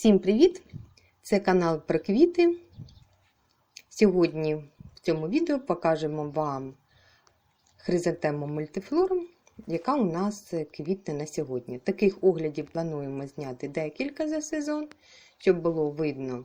Всім привіт! Це канал про квіти. Сьогодні в цьому відео покажемо вам хризантему мультифлору, яка у нас квітне на сьогодні. Таких оглядів плануємо зняти декілька за сезон, щоб було видно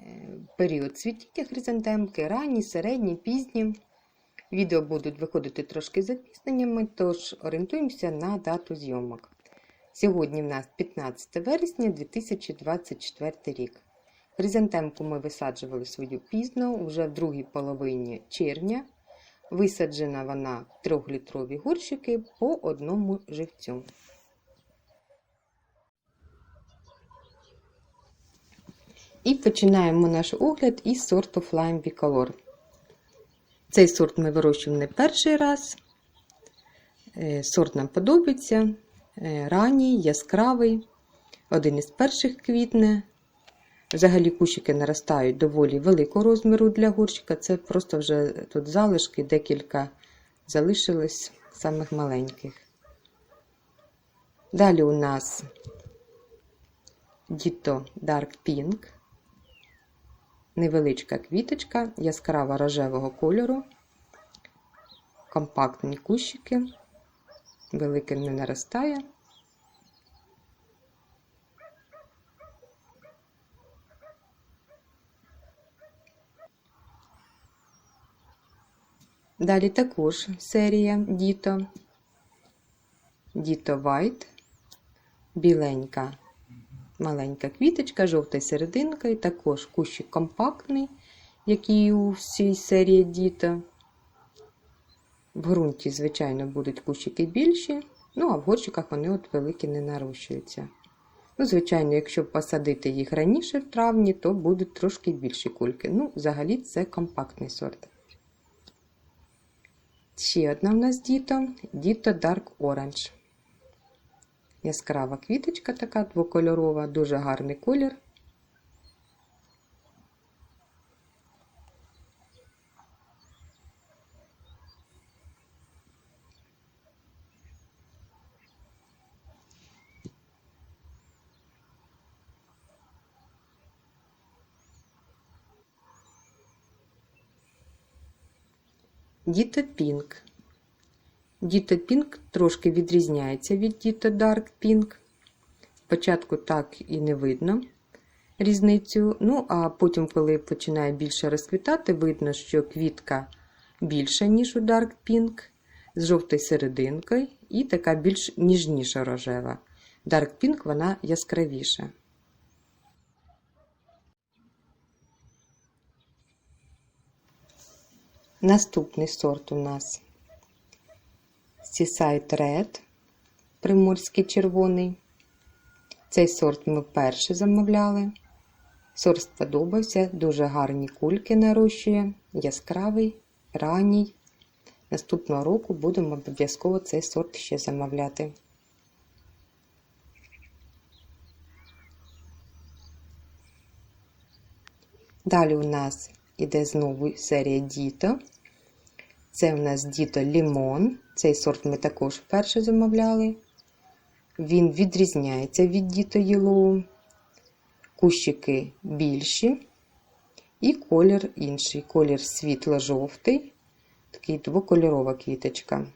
е, період цвітіння хризантемки, ранні, середні, пізні. Відео будуть виходити трошки запізненнями, тож орієнтуємося на дату зйомок. Сьогодні в нас 15 вересня 2024 рік. Хризантемку ми висаджували свою пізно, вже в другій половині червня. Висаджена вона в 3-літрові горщики по одному живцю. І починаємо наш огляд із сорту Flyme Bicolor. Цей сорт ми вирощуємо не перший раз. Сорт нам подобається. Ранній, яскравий, один із перших квітне. Взагалі кущики наростають доволі великого розміру для горщика. Це просто вже тут залишки, декілька залишилось самих маленьких. Далі у нас Dito Dark Pink, невеличка квіточка, яскрава рожевого кольору, компактні кущики, великим не наростає. Далі також серія Діто, Діто White, біленька, маленька квіточка, жовта серединка, і також кущик компактний, який у всій серії Діто. В ґрунті, звичайно, будуть кущики більші, ну а в горщиках вони от великі не нарощуються. Ну, Звичайно, якщо посадити їх раніше в травні, то будуть трошки більші кульки. Ну, взагалі, це компактний сорт. Ще одна в нас діто Діто Dark Orange. Яскрава квіточка така двокольорова, дуже гарний колір. Діто Pink. Діто Pink трошки відрізняється від Діто Dark Pink. Спочатку так і не видно різницю. Ну, а потім, коли починає більше розквітати, видно, що квітка більша, ніж у Dark Pink, з жовтою серединкою, і така більш ніжніша рожева. Dark Pink вона яскравіша. Наступний сорт у нас Seaside Red, приморський червоний. Цей сорт ми вперше замовляли. Сорт сподобався, дуже гарні кульки нарощує, яскравий, ранній. Наступного року будемо обов'язково цей сорт ще замовляти. Далі у нас іде знову серія Діто. Це у нас Діто Лімон. Цей сорт ми також вперше замовляли. Він відрізняється від Діто Єлоу. Кущики більші. І колір інший. Колір світло-жовтий, такий двокольорова квіточка.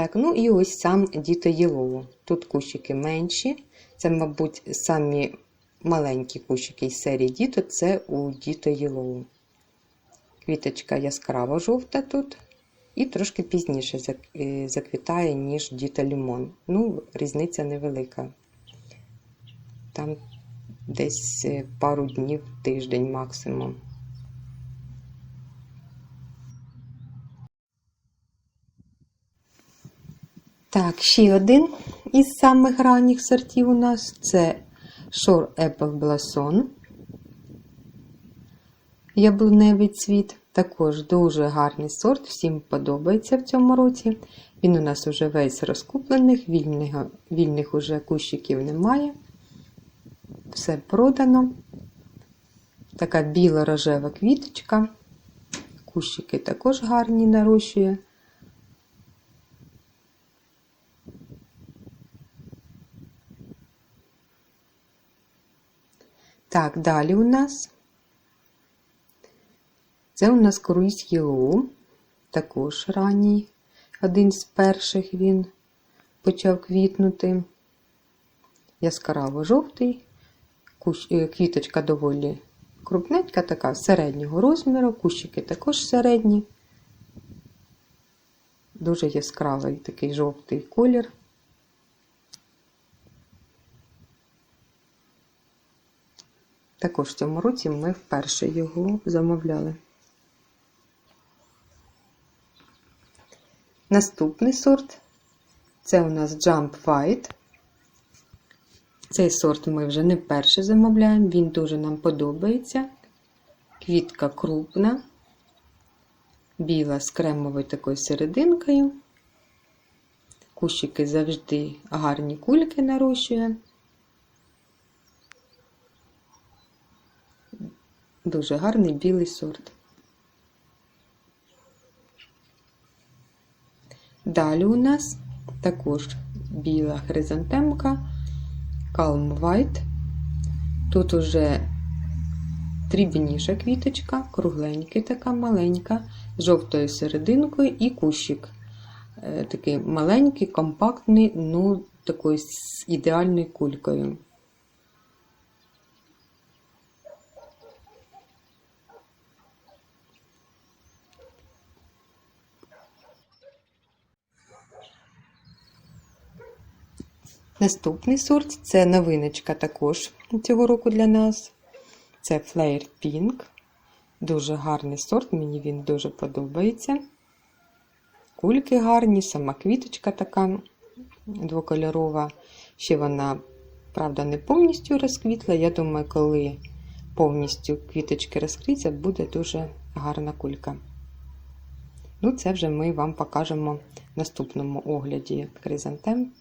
Так, ну і ось сам Діто Єлоу. Тут кущики менші. Це, мабуть, самі маленькі кущики із серії Діто це у Діто Єлоу. Квіточка яскраво жовта тут. І трошки пізніше заквітає, ніж Діто Лімон. Ну, різниця невелика. Там десь пару днів, тиждень максимум. Так, ще один із самих ранніх сортів у нас це Shore Apple Blossom. Яблуневий цвіт. Також дуже гарний сорт, всім подобається в цьому році. Він у нас уже весь розкуплений, вільних, вільних уже кущиків немає. Все продано. така біло-рожева квіточка. Кущики також гарні нарощує. Так, далі у нас це у нас круїз Yellow, також ранній, один з перших він почав квітнути. Яскраво жовтий, е, квіточка доволі крупненька, така середнього розміру, кущики також середні, дуже яскравий такий жовтий колір. Також в цьому році ми вперше його замовляли. Наступний сорт це у нас Jump White. Цей сорт ми вже не вперше замовляємо, він дуже нам подобається. Квітка крупна, біла з кремовою такою серединкою. Кущики завжди гарні кульки нарощує. Дуже гарний білий сорт. Далі у нас також біла хризантемка Calm White. Тут уже дрібніша квіточка, кругленька, така маленька, з жовтою серединкою і кущик. Е, такий маленький, компактний, ну такою з ідеальною кулькою. Наступний сорт це новиночка також цього року для нас. Це Flare Pink. Дуже гарний сорт, мені він дуже подобається. Кульки гарні, сама квіточка така двокольорова. Ще вона, правда, не повністю розквітла. Я думаю, коли повністю квіточки розкриються, буде дуже гарна кулька. Ну, це вже ми вам покажемо в наступному огляді хризантем.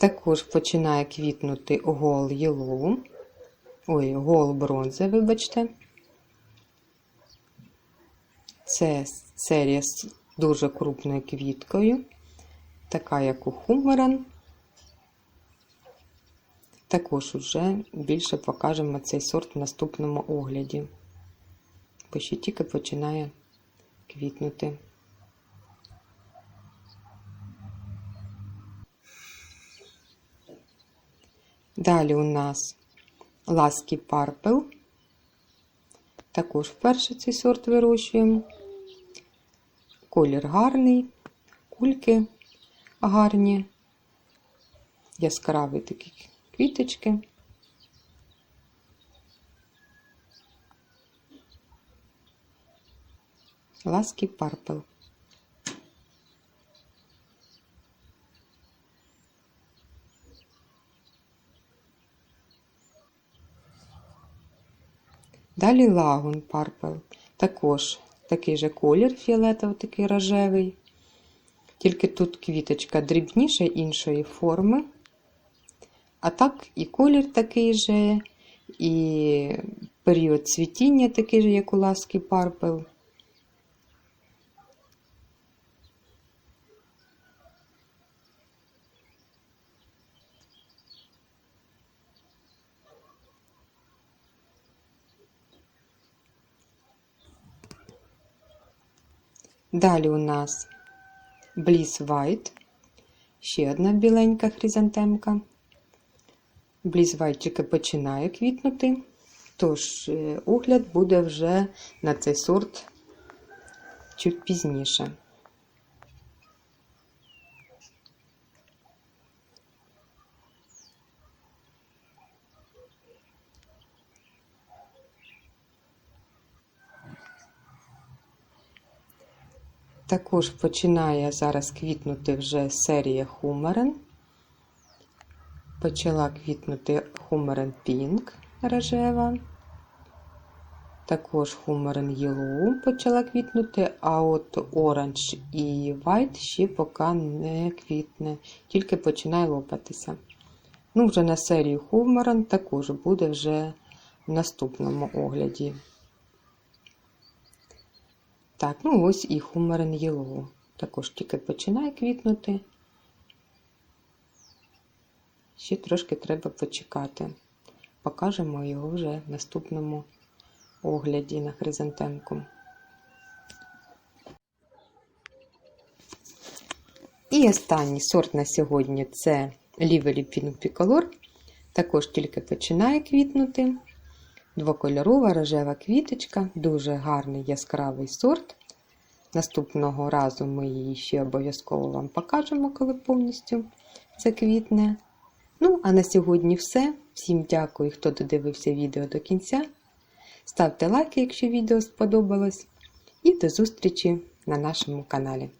Також починає квітнути гол Yellow, ой, гол бронзи, вибачте. Це серія з дуже крупною квіткою, така як у Хумеран. Також вже більше покажемо цей сорт в наступному огляді, бо ще тільки починає квітнути. Далі у нас Lasky Purple. Також вперше цей сорт вирощуємо. Колір гарний, кульки гарні, яскраві такі квіточки. Lasky Purple. Далі лагун парпел. Також такий же колір фіолетовий, такий рожевий. Тільки тут квіточка дрібніша іншої форми. А так і колір такий же, і період цвітіння такий же, як у ласки Purple. Далі у нас Bliss White, ще одна біленька хризантемка. Bliss White тільки починає квітнути, тож е, огляд буде вже на цей сорт чуть пізніше. Також починає зараз квітнути вже серія Хумерен. Почала квітнути Хумерен Pink рожева. Також Хумерен Yellow почала квітнути, а от Orange і White ще поки не квітне, тільки починає лопатися. Ну, вже на серію Хумаран також буде вже в наступному огляді. Так, ну ось і Хумарин Єлоу. Також тільки починає квітнути. Ще трошки треба почекати. Покажемо його вже в наступному огляді на хризантемку. І останній сорт на сьогодні це Лівелі Пінупіколор. Також тільки починає квітнути. Двокольорова рожева квіточка, дуже гарний яскравий сорт. Наступного разу ми її ще обов'язково вам покажемо, коли повністю це квітне. Ну, а на сьогодні все. Всім дякую, хто додивився відео до кінця. Ставте лайки, якщо відео сподобалось. І до зустрічі на нашому каналі.